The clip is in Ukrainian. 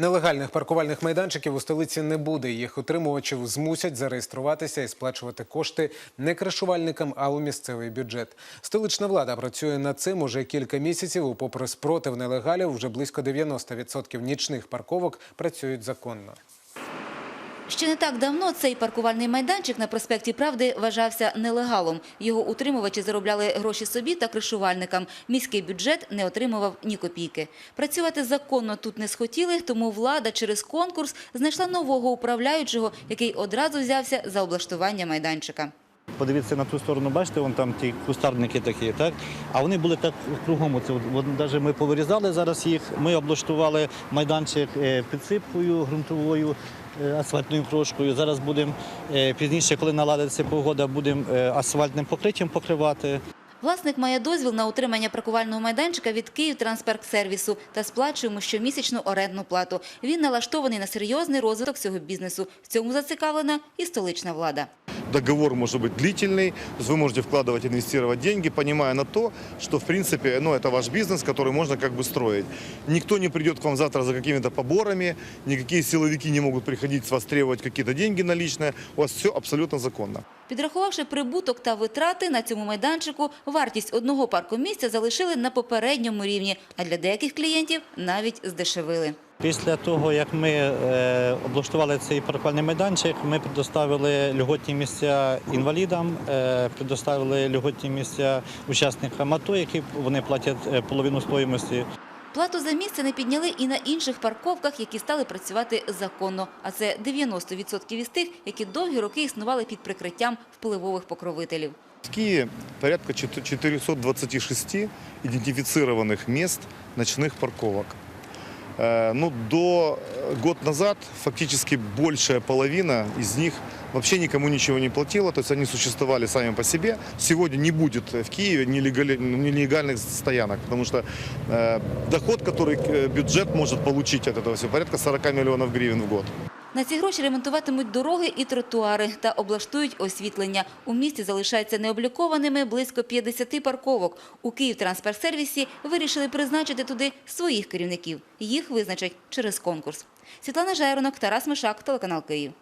Нелегальних паркувальних майданчиків у столиці не буде. Їх утримувачів змусять зареєструватися і сплачувати кошти не кришувальникам, а у місцевий бюджет. Столична влада працює над цим уже кілька місяців. Попри спротив нелегалів, вже близько 90% нічних парковок працюють законно. Ще не так давно цей паркувальний майданчик на проспекті Правди вважався нелегалом. Його утримувачі заробляли гроші собі та кришувальникам. Міський бюджет не отримував ні копійки. Працювати законно тут не схотіли, тому влада через конкурс знайшла нового управляючого, який одразу взявся за облаштування майданчика. Подивіться на ту сторону, бачите, вон там ті кустарники такі, так? А вони були так кругом. Навіть ми повирізали зараз їх, ми облаштували майданчик е, підсипкою ґрунтовою, е, асфальтною крошкою. Зараз будемо е, пізніше, коли наладиться погода, будемо асфальтним покриттям покривати. Власник має дозвіл на утримання паркувального майданчика від «Київтранспарксервісу» та сплачує йому щомісячну орендну плату. Він налаштований на серйозний розвиток цього бізнесу. В цьому зацікавлена і столична влада договор может быть длительный, то есть вы можете вкладывать, инвестировать деньги, понимая на то, что в принципе ну, это ваш бизнес, который можно как бы строить. Никто не придет к вам завтра за какими-то поборами, никакие силовики не могут приходить с вас требовать какие-то деньги наличные, у вас все абсолютно законно. Підрахувавши прибуток та витрати на цьому майданчику, вартість одного паркомісця залишили на попередньому рівні, а для деяких клієнтів навіть здешевили. Після того, як ми е, облаштували цей паркувальний майданчик, ми предоставили льготні місця інвалідам, е, предоставили льготні місця учасникам АТО, які вони платять е, половину стоїмості. Плату за місце не підняли і на інших парковках, які стали працювати законно. А це 90% із тих, які довгі роки існували під прикриттям впливових покровителів. В Киеве порядка чет- 426 идентифицированных мест ночных парковок. Э, Ну, до э, год назад фактически большая половина из них вообще никому ничего не платила, то есть они существовали сами по себе. Сегодня не будет в Киеве нелегали- нелегальных стоянок, потому что э, доход, который э, бюджет может получить от этого всего, порядка 40 миллионов гривен в год. На ці гроші ремонтуватимуть дороги і тротуари та облаштують освітлення. У місті залишаються необлікованими близько 50 парковок. У Київтранспортсервісі вирішили призначити туди своїх керівників. Їх визначать через конкурс. Світлана Жайронок, Тарас Мишак, телеканал «Київ».